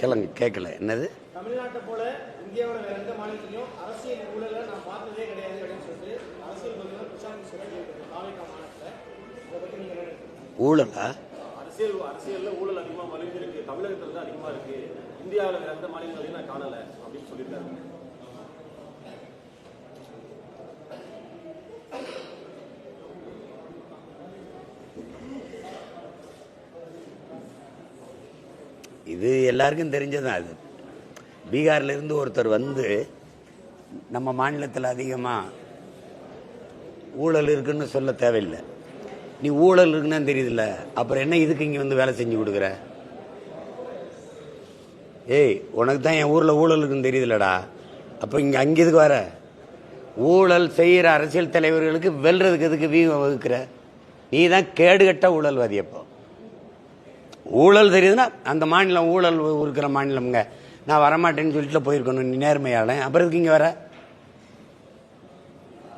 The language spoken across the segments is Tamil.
கிளங்க கேட்கல. என்னது? தமிழ்நாட்டை போல இந்தியாவோட வேற எந்த மாநிலத்திலையும் அரசியல் ஊழலை நான் பார்த்ததே கிடையாது அப்படின்னு சொல்லிட்டு அரசியல் பிரசாந்த் காவேக்கா மாநிலத்தில். அதை பத்தி நீங்க என்ன நினைக்கிறீங்க? ஊழலா? அரசியல் அரசியல்ல ஊழல் அதிகமா மலிஞ்சிருக்கு தமிழகத்துல தான் அதிகமா இருக்கு. இந்தியாவில் வேற எந்த மாநிலங்களையும் நான் காணல அப்படின்னு சொல்லியிருக்காரு. இது எல்லாருக்கும் தெரிஞ்சதான் அது. பீகார்ல இருந்து ஒருத்தர் வந்து நம்ம மாநிலத்தில் அதிகமாக ஊழல் இருக்குன்னு சொல்ல தேவையில்லை. நீ ஊழல் இருக்குன்னு தெரியுதுல்ல அப்புறம் என்ன இதுக்கு இங்கே வந்து வேலை செஞ்சு கொடுக்குற? ஏய் உனக்கு தான் என் ஊரில் ஊழல் இருக்குன்னு தெரியுதுல்லடா. அப்போ இங்கே அங்கே இதுக்கு வர? ஊழல் செய்கிற அரசியல் தலைவர்களுக்கு வெல்றதுக்கு எதுக்கு வீ வகுக்கிற? நீ தான் கேடுகட்ட ஊழல்வாதி அப்போ. ஊழல் தெரியுதுன்னா அந்த மாநிலம் ஊழல் இருக்கிற மாநிலம்ங்க. நான் வரமாட்டேன்னு சொல்லிட்டு போயிருக்கணும் நீ நேர்மையாளன் அப்புறம் இதுக்கு இங்கே வர?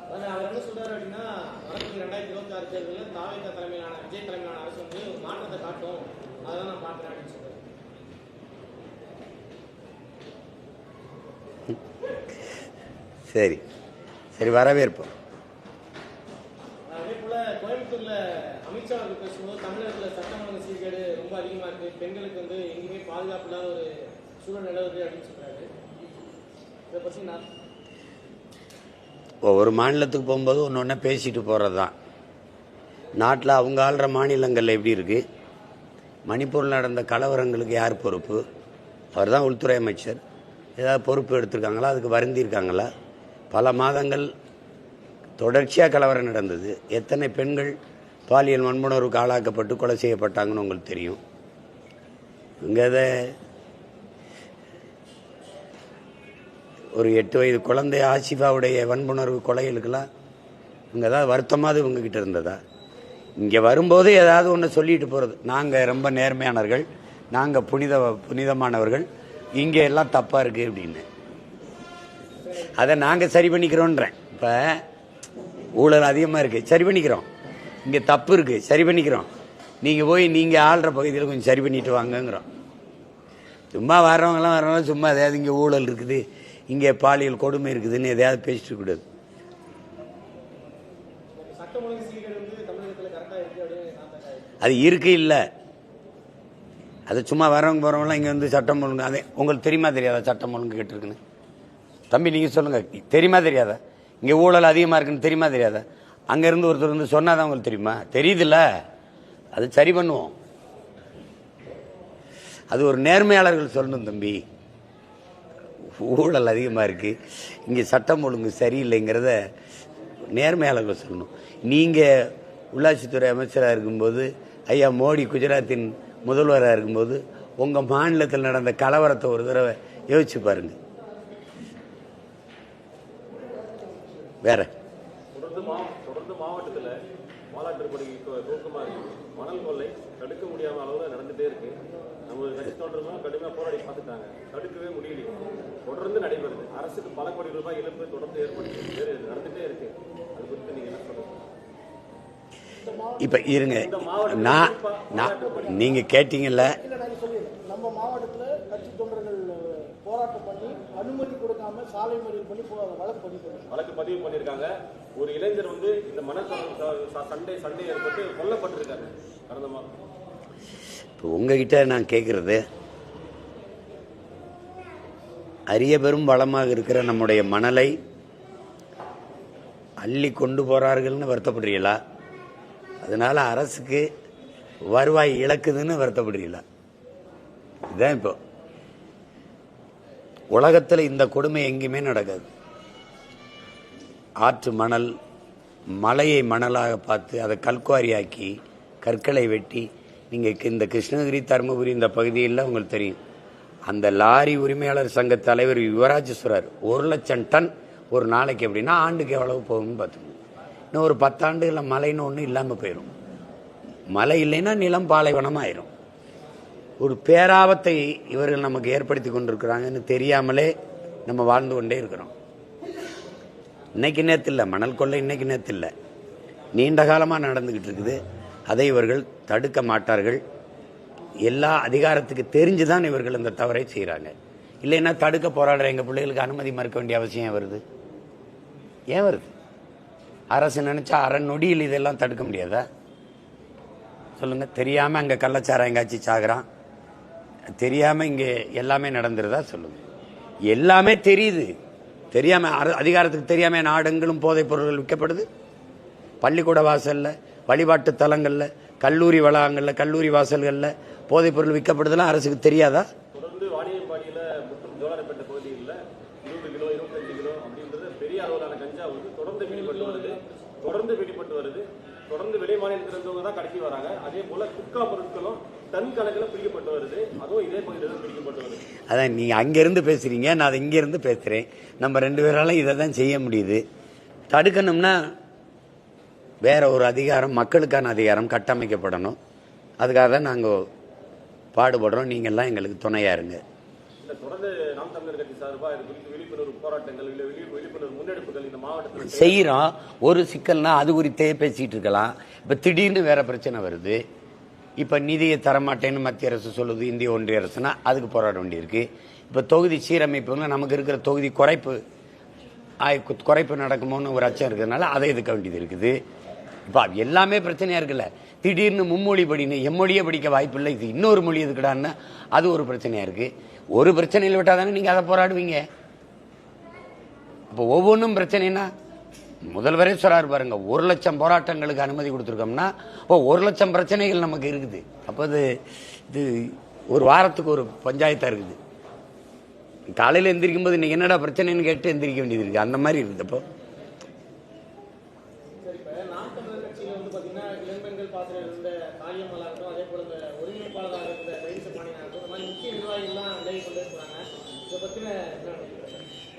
அதாவது அவர் என்ன சொல்றாரு அப்படின்னா வரக்கூடிய ரெண்டாயிரத்தி இருபத்தி ஆறு தேர்தலில் தாவேக்கா தலைமையிலான விஜய் தலைமையிலான அரசு வந்து ஒரு மாற்றத்தை காட்டும் அதான் நான் பார்க்கிறேன் அப்படின்னு சொல்றாரு சரி சரி வரவேற்போம் அதே போல கோயம்புத்தூர்ல அமித்ஷா அவர்கள் பேசும்போது தமிழகத்தில் சட்டம் ஒழுங்கு சீர்கேடு ரொம்ப அதிகமாக இருக்குது பெண்களுக்கு வந்து எங்கேயுமே பாதுகாப்பு இல்லாத ஒரு சூழல் நிலவுது அப்படின்னு சொல்கிறாரு இதை பற்றி நான் ஒவ்வொரு மாநிலத்துக்கு போகும்போது ஒன்று ஒன்று பேசிட்டு போகிறது தான் நாட்டில் அவங்க ஆள்ற மாநிலங்கள் எப்படி இருக்குது மணிப்பூரில் நடந்த கலவரங்களுக்கு யார் பொறுப்பு? அவர் தான் உள்துறை அமைச்சர். ஏதாவது பொறுப்பு எடுத்திருக்காங்களா? அதுக்கு வருந்திருக்காங்களா பல மாதங்கள் தொடர்ச்சியாக கலவரம் நடந்தது. எத்தனை பெண்கள் பாலியல் வன்புணர்வுக்கு ஆளாக்கப்பட்டு கொலை செய்யப்பட்டாங்கன்னு உங்களுக்கு தெரியும். இங்கே அதை ஒரு எட்டு வயது குழந்தை ஆசிஃபாவுடைய வன்புணர்வு கொலைகளுக்கெல்லாம் இங்கே ஏதாவது வருத்தமாவது இவங்ககிட்ட இருந்ததா? இங்கே வரும்போது ஏதாவது ஒன்று சொல்லிட்டு போகிறது நாங்கள் ரொம்ப நேர்மையானவர்கள் நாங்கள் புனித புனிதமானவர்கள் இங்கே எல்லாம் தப்பாக இருக்குது அப்படின்னு. அதை நாங்கள் சரி பண்ணிக்கிறோன்றேன். இப்போ ஊழல் அதிகமாக இருக்குது சரி பண்ணிக்கிறோம். இங்கே தப்பு இருக்குது சரி பண்ணிக்கிறோம். நீங்கள் போய் நீங்கள் ஆள்ற பகுதியில் கொஞ்சம் சரி பண்ணிட்டு வாங்கங்கிறோம். சும்மா வர்றவங்கலாம் வர்றவங்க சும்மா எதாவது இங்கே ஊழல் இருக்குது. இங்கே பாலியல் கொடுமை இருக்குதுன்னு எதையாவது பேசிட்டு கூடாது. அது இருக்கு இல்லை. அது சும்மா வரவங்க போகிறவங்களாம் இங்கே வந்து சட்டம் ஒழுங்கு அதே உங்களுக்கு தெரியுமா தெரியாதா சட்டம் ஒழுங்கு கேட்டிருக்குன்னு? தம்பி நீங்கள் சொல்லுங்கள் தெரியுமா தெரியாதா? இங்கே ஊழல் அதிகமாக இருக்குன்னு தெரியுமா தெரியாதா? அங்கேருந்து ஒருத்தர் வந்து சொன்னால் தான் உங்களுக்கு தெரியுமா? தெரியுதுல்ல. அது சரி பண்ணுவோம். அது ஒரு நேர்மையாளர்கள் சொல்லணும் தம்பி. ஊழல் அதிகமாக இருக்குது இங்கே சட்டம் ஒழுங்கு சரியில்லைங்கிறத நேர்மையாளர்கள் சொல்லணும். நீங்கள் உள்ளாட்சித்துறை அமைச்சராக இருக்கும்போது ஐயா மோடி குஜராத்தின் முதல்வராக இருக்கும்போது உங்கள் மாநிலத்தில் நடந்த கலவரத்தை ஒரு தடவை யோசிச்சு பாருங்க. வேற தொடர்ந்து மா தொடர்ந்து மாவட்டத்துல மாலாட்டுப்படி தூக்கமா இருக்கு மணல் கொள்ளை தடுக்க முடியாம அளவுல நடந்துட்டே இருக்கு நம்ம கட்சி தோன்றதும் கடுமையா போராடி பார்த்துட்டாங்க. தடுக்கவே முடியலையே. தொடர்ந்து நடைபெறுது. அரசுக்கு பல கோடி ரூபாய் இழப்பு தொடர்ந்து ஏற்படுத்தி நடந்துட்டே இருக்கு. அது குறித்து நீங்க என்ன சொல்லுங்க இப்போ இருங்க. நான் நான் நீங்கள் கேட்டீங்கல்ல? இல்லை நான் சொல்லிடுறேன் நம்ம மாவட்டத்தில் கட்சி தொண்டர்கள் போராட்டம் பண்ணி அனுமதி கொடுக்காம சாலை மறியல் பண்ணி வழக்கு பதிவு பண்ணி வழக்கு பதிவு பண்ணியிருக்காங்க ஒரு இளைஞர் வந்து இந்த மன சண்டை சண்டை ஏற்பட்டு கொல்லப்பட்டிருக்காரு. கடந்த மாதம் இப்போ உங்ககிட்ட நான் கேட்குறது அரிய பெரும் வளமாக இருக்கிற நம்முடைய மணலை அள்ளி கொண்டு போகிறார்கள்னு வருத்தப்படுறீங்களா? அதனால் அரசுக்கு வருவாய் இழக்குதுன்னு வருத்தப்படுறீங்களா? இதுதான் இப்போ. உலகத்தில் இந்த கொடுமை எங்கேயுமே நடக்காது. ஆற்று மணல் மலையை மணலாக பார்த்து அதை கல்குவாரியாக்கி கற்களை வெட்டி நீங்கள் இந்த கிருஷ்ணகிரி தருமபுரி இந்த பகுதியில் உங்களுக்கு தெரியும். அந்த லாரி உரிமையாளர் சங்க தலைவர் யுவராஜ் சொல்றார் ஒரு லட்சம் டன் ஒரு நாளைக்கு அப்படின்னா ஆண்டுக்கு எவ்வளவு போகும்னு பார்த்துக்கோங்க. இன்னும் ஒரு பத்தாண்டுகளில் மழைன்னு ஒன்று இல்லாமல் போயிடும் மழை இல்லைன்னா நிலம் பாலைவனமாக ஆயிரும் ஒரு பேராபத்தை இவர்கள் நமக்கு ஏற்படுத்தி கொண்டிருக்கிறாங்கன்னு தெரியாமலே நம்ம வாழ்ந்து கொண்டே இருக்கிறோம். இன்னைக்கு நேரத்தில் இல்லை மணல் கொள்ளை இன்னைக்கு நேரத்தில் இல்லை. நீண்ட காலமாக நடந்துக்கிட்டு இருக்குது. அதை இவர்கள் தடுக்க மாட்டார்கள். எல்லா அதிகாரத்துக்கு தெரிஞ்சு தான் இவர்கள் இந்த தவறை செய்கிறாங்க இல்லைன்னா தடுக்க போராடுற எங்கள் பிள்ளைகளுக்கு அனுமதி மறுக்க வேண்டிய அவசியம் வருது? ஏன் வருது? அரசு நினைச்சா அரை நொடியில் இதெல்லாம் தடுக்க முடியாதா? சொல்லுங்க. தெரியாம அங்க கள்ளச்சாரம் எங்காச்சும் சாகுறான்? தெரியாம இங்க எல்லாமே நடந்துருதா? சொல்லுங்க. எல்லாமே தெரியுது. தெரியாம அதிகாரத்துக்கு தெரியாம நாடெங்கிலும் போதைப் பொருட்கள் விற்கப்படுது? பள்ளிக்கூட வாசல்ல வழிபாட்டு தலங்கள்ல கல்லூரி வளாகங்கள்ல கல்லூரி வாசல்கள்ல போதைப் பொருள் விற்கப்படுதெல்லாம் அரசுக்கு தெரியாதா? தொடர்ந்து வருது. தொடர்ந்து வெளி மாநிலத்தில் இருந்தவங்க தான் வராங்க. அதே போல குட்கா பொருட்களும் டன் கணக்கில் பிடிக்கப்பட்டு வருது. அதுவும் இதே பகுதியில் பிடிக்கப்பட்டு வருது. அதான் நீங்க அங்கிருந்து பேசுறீங்க நான் இங்கிருந்து பேசுறேன். நம்ம ரெண்டு பேரால இதை தான் செய்ய முடியுது. தடுக்கணும்னா வேற ஒரு அதிகாரம் மக்களுக்கான அதிகாரம் கட்டமைக்கப்படணும். அதுக்காக தான் நாங்கள் பாடுபடுறோம். நீங்கள்லாம் எங்களுக்கு துணையா இருங்க. செய்கிறோம் ஒரு சிக்கல்னா அது குறித்தே பேசிட்டு இருக்கலாம். இப்போ திடீர்னு வேற பிரச்சனை வருது. இப்போ நிதியை தரமாட்டேன்னு மத்திய அரசு சொல்லுது இந்திய ஒன்றிய அரசுனா அதுக்கு போராட வேண்டியிருக்கு. இப்போ தொகுதி சீரமைப்புல நமக்கு இருக்கிற தொகுதி குறைப்பு குறைப்பு நடக்குமோன்னு ஒரு அச்சம் இருக்கிறதுனால அதை எதுக்க வேண்டியது இருக்குது. இப்போ எல்லாமே பிரச்சனையா இருக்குல்ல. திடீர்னு மும்மொழி படின்னு எம்மொழியே படிக்க வாய்ப்பில்லை. இது இன்னொரு மொழி எதுக்குடான்னா அது ஒரு பிரச்சனையா இருக்கு. ஒரு பிரச்சனையில் விட்டா தானே நீங்க அதை போராடுவீங்க. இப்போ ஒவ்வொன்றும் பிரச்சனைனா முதல்வரே சொல்றாரு பாருங்க ஒரு லட்சம் போராட்டங்களுக்கு அனுமதி கொடுத்துருக்கோம்னா இப்போ ஒரு லட்சம் பிரச்சனைகள் நமக்கு இருக்குது. அப்போ இது இது ஒரு வாரத்துக்கு ஒரு பஞ்சாயத்தா இருக்குது. காலையில் எந்திரிக்கும் போது நீங்க என்னடா பிரச்சனைன்னு கேட்டு எந்திரிக்க வேண்டியது இருக்கு. அந்த மாதிரி இருக்குது அப்போ.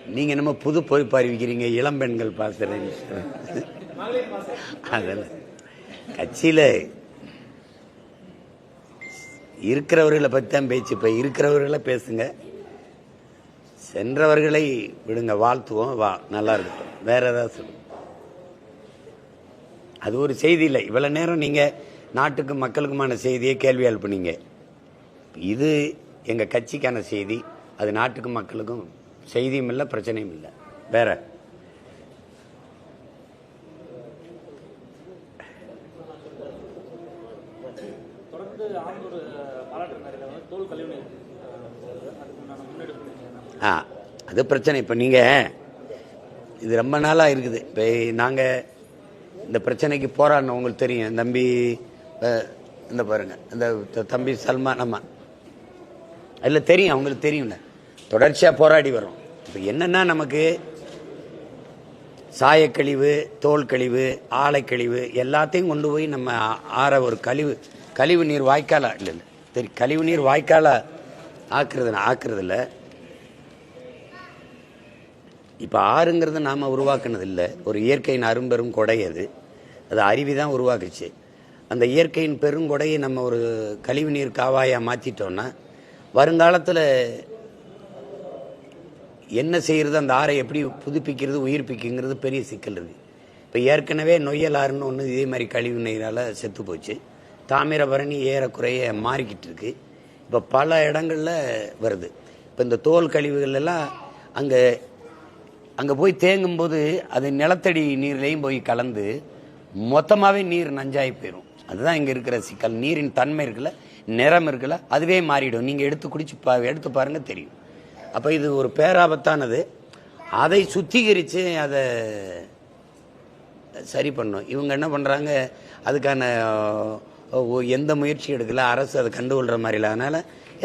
நீங்கள் நீங்க என்னமோ புது பொறுப்பு அறிவிக்கிறீங்க இளம்பெண்கள் பாசுறேன் அதெல்லாம். கட்சியில் இருக்கிறவர்களை பற்றி தான் பேச்சு. இப்போ இருக்கிறவர்களை பேசுங்க. சென்றவர்களை விடுங்க வாழ்த்துவோம் வா நல்லா இருக்கட்டும். வேற ஏதாவது சொல்லுங்க. அது ஒரு செய்தி இல்லை. இவ்வளோ நேரம் நீங்கள் நாட்டுக்கும் மக்களுக்குமான செய்தியை கேள்வி எழுப்புனீங்க இது எங்கள் கட்சிக்கான செய்தி. அது நாட்டுக்கும் மக்களுக்கும் செய்தியும் இல்லை பிரச்சனையும் இல்லை. வேற? ஆ அது பிரச்சனை. இப்போ நீங்கள் இது ரொம்ப நாளாக இருக்குது. இப்போ நாங்கள் இந்த பிரச்சனைக்கு போராடினோம் உங்களுக்கு தெரியும். தம்பி இந்த பாருங்க. இந்த தம்பி சல்மான் அம்மா அதில் தெரியும் அவங்களுக்கு தெரியும்ல. தொடர்ச்சியாக போராடி வரோம் இப்போ என்னென்னா நமக்கு சாயக்கழிவு தோல் கழிவு ஆலைக்கழிவு எல்லாத்தையும் கொண்டு போய் நம்ம ஆற ஒரு கழிவு கழிவு நீர் வாய்க்காலா? இல்லை இல்லை. சரி கழிவு நீர் வாய்க்காலா ஆக்குறது ஆக்குறதில்ல. இப்போ ஆறுங்கிறது நாம் உருவாக்குனது இல்லை ஒரு இயற்கையின் அரும்பெரும் கொடை அது. அது அருவி தான் உருவாக்குச்சு. அந்த இயற்கையின் பெருங்கொடையை நம்ம ஒரு கழிவுநீர் காவாயாக மாற்றிட்டோம்னா வருங்காலத்தில் என்ன செய்யறது அந்த ஆறை எப்படி புதுப்பிக்கிறது உயிர்ப்பிக்குங்கிறது பெரிய சிக்கல் இருக்கு இப்போ ஏற்கனவே நொய்யல் ஆறுன்னு ஒன்று இதே மாதிரி கழிவு நீரால் செத்து போச்சு. தாமிரபரணி ஏறக்குறைய மாறிக்கிட்டு இருக்கு. இப்போ பல இடங்களில் வருது. இப்போ இந்த தோல் கழிவுகள் எல்லாம் அங்கே அங்கே போய் தேங்கும்போது அது நிலத்தடி நீர்லேயும் போய் கலந்து மொத்தமாகவே நீர் நஞ்சாகி போயிடும் அதுதான் இங்கே இருக்கிற சிக்கல். நீரின் தன்மை இருக்குல்ல நிறம் இருக்குல்ல அதுவே மாறிடும். நீங்கள் எடுத்து குடிச்சு பா எடுத்து பாருங்கள் தெரியும். அப்போ இது ஒரு பேராபத்தானது? அதை சுத்திகரித்து அதை சரி பண்ணும். இவங்க என்ன பண்ணுறாங்க அதுக்கான எந்த முயற்சி எடுக்கல. அரசு அதை கண்டுகொள்கிற மாதிரி இல்லை அதனால்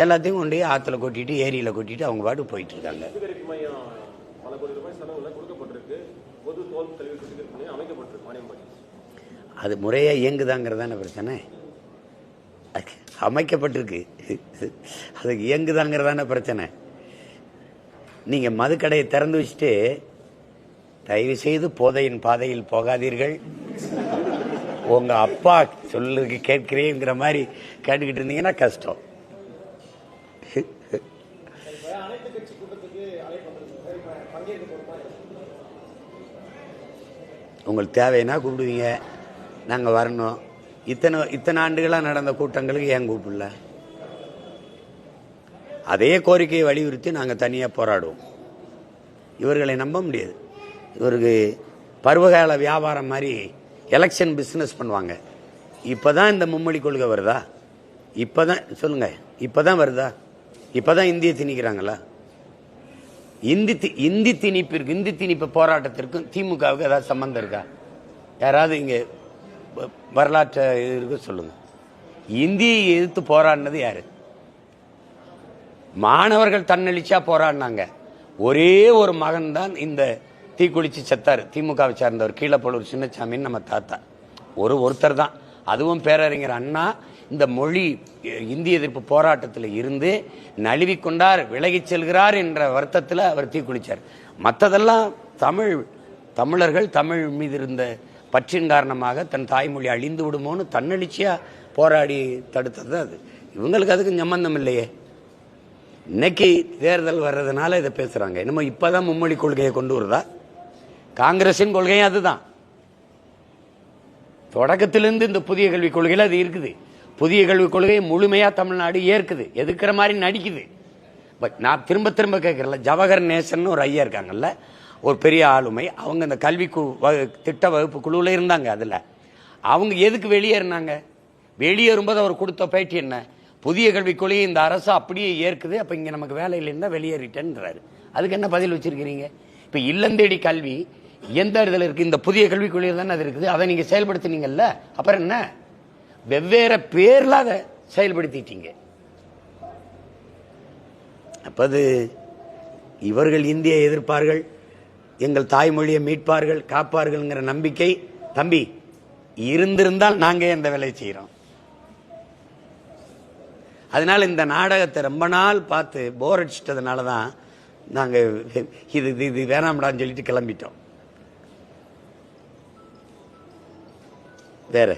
எல்லாத்தையும் கொண்டு போய் ஆற்றுல கொட்டிட்டு ஏரியில் கொட்டிட்டு அவங்க பாட்டு போயிட்டுருக்காங்க. அது முறையாக இயங்குதாங்கிறதான பிரச்சனை? அமைக்கப்பட்டிருக்கு. அது இயங்குதாங்கிறதான பிரச்சனை? நீங்கள் மதுக்கடையை திறந்து வச்சுட்டு தயவு செய்து போதையின் பாதையில் போகாதீர்கள். உங்க அப்பா சொல்லுக்கு கேட்கிறேங்கிற மாதிரி கேட்டுக்கிட்டு இருந்தீங்கன்னா கஷ்டம். உங்களுக்கு தேவைன்னா கூப்பிடுவீங்க. நாங்கள் வரணும். இத்தனை இத்தனை ஆண்டுகளாக நடந்த கூட்டங்களுக்கு ஏன் கூப்பிடல? அதே கோரிக்கையை வலியுறுத்தி நாங்கள் தனியாக போராடுவோம். இவர்களை நம்ப முடியாது. இவருக்கு பருவகால வியாபாரம் மாதிரி எலெக்ஷன் பிஸ்னஸ் பண்ணுவாங்க. இப்போ தான் இந்த மும்மொழி கொள்கை வருதா? இப்போ தான் சொல்லுங்கள் இப்போ தான் வருதா? இப்போ தான் இந்திய திணிக்கிறாங்களா? இந்தி தி- இந்தி திணிப்பிற்கு இந்தி திணிப்பு போராட்டத்திற்கும் திமுகவுக்கு ஏதாவது சம்மந்தம் இருக்கா? யாராவது இங்கே வ- வரலாற்று இருக்கு சொல்லுங்கள் இந்தியை எதிர்த்து போராடினது யாரு? மாணவர்கள் தன்னெழுச்சியா போராடினாங்க. ஒரே ஒரு மகன் தான் இந்த தீக்குளிச்சு செத்தார். திமுகவை சார்ந்தவர் கீழப்பழூர் சின்னசாமின்னு நம்ம தாத்தா. ஒரு ஒருத்தர் தான். அதுவும் பேரறிஞர் அண்ணா இந்த மொழி இந்திய எதிர்ப்பு போராட்டத்தில் இருந்து நழுவிக்கொண்டார் விலகிச் செல்கிறார் என்ற வருத்தத்தில் அவர் தீக்குளிச்சார். மற்றதெல்லாம் தமிழ் தமிழர்கள் தமிழ் மீது இருந்த பற்றின் காரணமாக தன் தாய்மொழி அழிந்து விடுமோன்னு தன்னெழுச்சியாக போராடி தடுத்தது தான் அது. இவங்களுக்கு அதுக்கு சம்பந்தம் இல்லையே. இன்னைக்கு தேர்தல் வர்றதுனால இதை பேசுறாங்க. என்னமோ இப்பதான் மும்மொழி கொள்கையை கொண்டு வருதா? காங்கிரசின் கொள்கையும் அதுதான். தொடக்கத்திலிருந்து இந்த புதிய கல்விக் கொள்கையில் அது இருக்குது. புதிய கல்விக் கொள்கையை முழுமையா தமிழ்நாடு ஏற்குது. எதுக்குற மாதிரி நடிக்குது. பட் நான் திரும்ப திரும்ப கேட்கறல ஜவஹர் நேசன் ஒரு ஐயா இருக்காங்கல்ல ஒரு பெரிய ஆளுமை. அவங்க இந்த கல்வி கு- வகு- திட்ட வகுப்பு குழுவில் இருந்தாங்க அதில். அவங்க எதுக்கு வெளியேறினாங்க? வெளியேறும்போது அவர் கொடுத்த பேட்டி என்ன? புதிய கல்விக் கொள்கையை இந்த அரசு அப்படியே ஏற்குது அப்போ இங்கே நமக்கு வேலை இல்லைன்னா வெளியேறிட்டேன்றாரு அதுக்கு என்ன பதில் வச்சிருக்கிறீங்க? இப்போ இல்லந்தேடி கல்வி எந்த இடத்துல இருக்கு? இந்த புதிய கல்விக் கொள்கையில் தானே அது இருக்குது. அதை நீங்கள் செயல்படுத்தினீங்கல்ல அப்புறம் என்ன? வெவ்வேறு பேரில் அதை செயல்படுத்திட்டீங்க. அப்போது இவர்கள் இந்தியை எதிர்ப்பார்கள் எங்கள் தாய்மொழியை மீட்பார்கள் காப்பார்கள்ங்கிற நம்பிக்கை தம்பி இருந்திருந்தால் நாங்கள் இந்த வேலையை செய்கிறோம் அதனால இந்த நாடகத்தை ரொம்ப நாள் பார்த்து போர் அடிச்சிட்டதுனால தான் நாங்க இது இது இது வேணாம்டான்னு சொல்லிட்டு கிளம்பிட்டோம். வேற?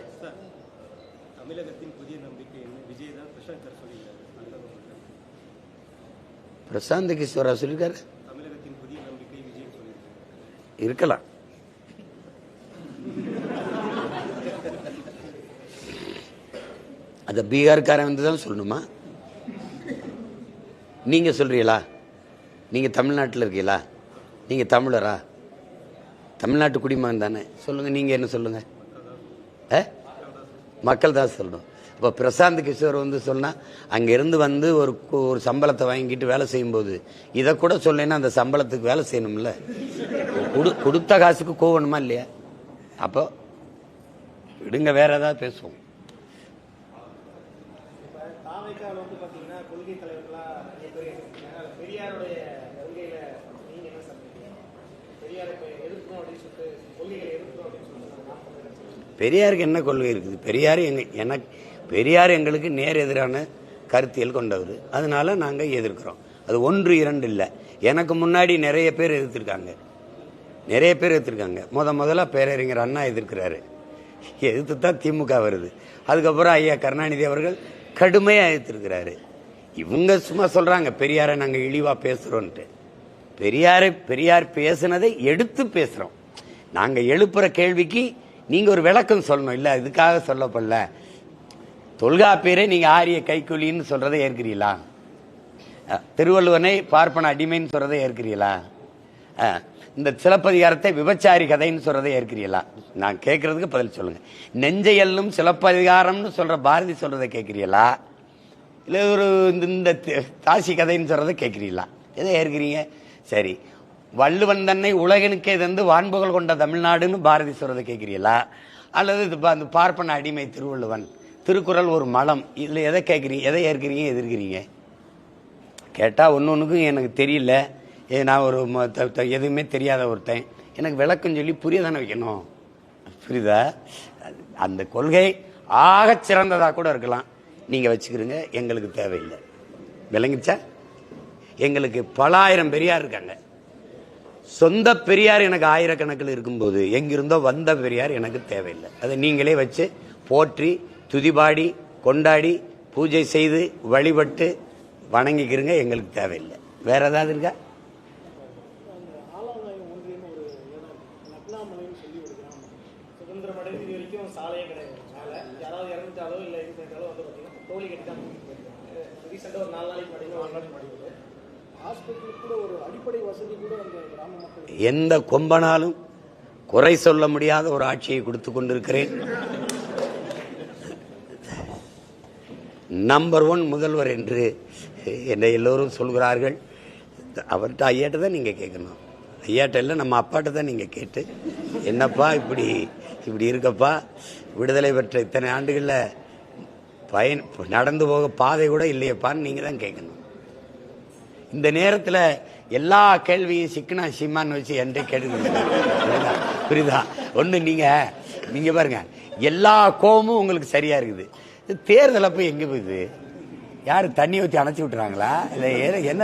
பிரசாந்த் கிஷோரா சொல்லியிருக்காரு. இருக்கலாம். அதை பீகார்காரன் வந்து தான் சொல்லணுமா? நீங்கள் சொல்கிறீங்களா நீங்கள் தமிழ்நாட்டில் இருக்கீங்களா? நீங்கள் தமிழரா? தமிழ்நாட்டு குடிமகன் தானே. சொல்லுங்கள் நீங்கள் என்ன சொல்லுங்கள் ஆ? மக்கள் தான் சொல்லணும். இப்போ பிரசாந்த் கிஷோர் வந்து சொன்னால் அங்கேருந்து வந்து ஒரு ஒரு சம்பளத்தை வாங்கிட்டு வேலை செய்யும்போது இதை கூட சொல்லேன்னா அந்த சம்பளத்துக்கு வேலை செய்யணும்ல? கொடு கொடுத்த காசுக்கு கோவணுமா இல்லையா? அப்போ விடுங்க வேற ஏதாவது பேசுவோம் இப்ப தாவேக்காவில் வந்து பாத்தீங்கன்னா கொள்கை தலைவர்களா நிறைய பேர் இருக்காங்க அதுல பெரியாருடைய கொள்கையில நீங்க என்ன சொல்றீங்க பெரியாரை இப்ப எதிர்க்கணும் அப்படின்னு சொல்லிட்டு கொள்கைகளை எதிர்க்கணும் அப்படின்னு சொல்லிட்டு நாம் தமிழர் கட்சி பெரியாருக்கு என்ன கொள்கை இருக்குது? பெரியார் எங்க எனக்கு பெரியார் எங்களுக்கு நேர் எதிரான கருத்தியல் கொண்டவர். அதனால நாங்கள் எதிர்க்கிறோம். அது ஒன்று இரண்டு இல்லை. எனக்கு முன்னாடி நிறைய பேர் எதிர்த்திருக்காங்க. நிறைய பேர் எதிர்த்திருக்காங்க. முத முதல்ல பேரறிஞர் அண்ணா எதிர்க்கிறாரு. எதிர்த்து தான் திமுக வருது. அதுக்கப்புறம் ஐயா கருணாநிதி அவர்கள் கடுமையாக எதிர்த்திருக்கிறாரு. இவங்க சும்மா சொல்கிறாங்க பெரியாரை நாங்கள் இழிவாக பேசுகிறோன்ட்டு பெரியாரை பெரியார் பேசுனதை எடுத்து பேசுகிறோம் நாங்கள் எழுப்புற கேள்விக்கு நீங்கள் ஒரு விளக்கம் சொல்லணும். இல்லை இதுக்காக சொல்லப்படல. தொல்காப்பியரை நீங்கள் ஆரிய கைக்கூலின்னு சொல்றதை ஏற்கிறீங்களா திருவள்ளுவனை பார்ப்பன அடிமைன்னு சொல்றதை ஏற்கிறீங்களா இந்த சிலப்பதிகாரத்தை விபச்சாரி கதைன்னு சொல்றதை ஏற்கிறீங்களா நான் கேட்குறதுக்கு பதில் சொல்லுங்கள் நெஞ்சையல்லும் சிலப்பதிகாரம்னு சொல்கிற பாரதி சொல்கிறத கேட்குறீங்களா இல்லை ஒரு இந்த- இந்த தி- தாசி கதைன்னு சொல்கிறத கேட்குறீங்களா எதை ஏற்கிறீங்க? சரி. வள்ளுவன் தன்னை உலகனுக்கே தந்து வான்புகள் கொண்ட தமிழ்நாடுன்னு பாரதி சொல்றதை கேட்குறீங்களா அல்லது இது அந்த பார்ப்பன அடிமை திருவள்ளுவன் திருக்குறள் ஒரு மலம் இதில் எதை கேட்குறீங்க எதை ஏற்கிறீங்க எதிர்க்கிறீங்க கேட்டால் ஒன்று ஒன்றுக்கும் எனக்கு தெரியல. நான் ஒரு ம- த- எதுவுமே தெரியாத ஒருத்தன். எனக்கு விளக்கம் சொல்லி புரிய தானே வைக்கணும்? புரியுதா? அது- அந்த கொள்கை ஆக சிறந்ததாக கூட இருக்கலாம். நீங்கள் வச்சுக்கிறீங்க எங்களுக்கு தேவையில்லை. விளங்கிச்சா எங்களுக்கு பல ஆயிரம் பெரியார் இருக்காங்க. சொந்த பெரியார் எனக்கு ஆயிரக்கணக்கில் இருக்கும்போது எங்கிருந்தோ வந்த பெரியார் எனக்கு தேவையில்லை. அதை நீங்களே வச்சு போற்றி துதிபாடி கொண்டாடி பூஜை செய்து வழிபட்டு வணங்கிக்கிறங்க எங்களுக்கு தேவையில்லை. வேற ஏதாவது இருக்கா அந்த ஆலங்காயம் ஒன்றியம் ஒரு இடம் லக்னாமலைன்னு சொல்லி ஒரு கிராமம் சுதந்திரம் அடைந்து இது வரைக்கும் சாலையை மேலே யாராவது இறந்துட்டாலோ இல்லை இது பண்ணிட்டாலோ வந்து பார்த்தீங்கன்னா தோழி கட்டி தான் கூட்டிட்டு போயிருக்காங்க ரீசெண்டாக ஒரு நாலு நாளைக்கு முன்னாடி ஒரு நாளைக்கு முன்னாடி வந்து ஹாஸ்பிட்டலுக்கு கூட ஒரு அடிப்படை வசதி கூட அந்த கிராம மக்கள் எந்த கொம்பனாலும் குறை சொல்ல முடியாத ஒரு ஆட்சியை கொடுத்து கொண்டிருக்கிறேன். நம்பர் ஒன் முதல்வர் என்று என்னை எல்லோரும் சொல்கிறார்கள். அவர்கிட்ட ஐயாட்ட தான் நீங்கள் கேட்கணும். ஐயாட்ட இல்லை நம்ம அப்பாட்ட தான் நீங்கள் கேட்டு. என்னப்பா இப்படி இப்படி இருக்கப்பா? விடுதலை பெற்ற இத்தனை ஆண்டுகளில் பயன் நடந்து போக பாதை கூட இல்லையப்பான்னு நீங்கள் தான் கேட்கணும். இந்த நேரத்தில் எல்லா கேள்வியும் சிக்கனா சிம்மான்னு வச்சு என்கிட்ட கேட்டு புரியுதா? புரியுதா? ஒன்று நீங்கள் நீங்கள் பாருங்க. எல்லா கோபமும் உங்களுக்கு சரியாக இருக்குது. தேர்தல் அப்போ எங்கே போகுது? யார் தண்ணி ஊற்றி அணைச்சி விட்டுறாங்களா? இல்லை என்ன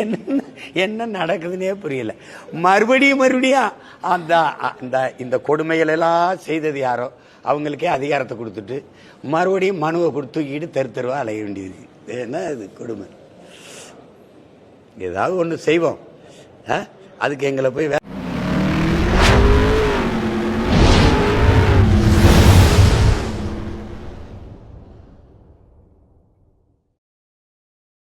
என்ன என்ன நடக்குதுன்னே புரியல. மறுபடியும் மறுபடியும் அந்த அந்த இந்த கொடுமைகளெல்லாம் செய்தது யாரோ? அவங்களுக்கே அதிகாரத்தை கொடுத்துட்டு மறுபடியும் மனுவை கொடுத்து தூக்கிட்டு தெரு தெருவாக அலைய வேண்டியது. என்ன இது கொடுமை? ஏதாவது ஒன்று செய்வோம் ஆ? அதுக்கு எங்களை போய் வே-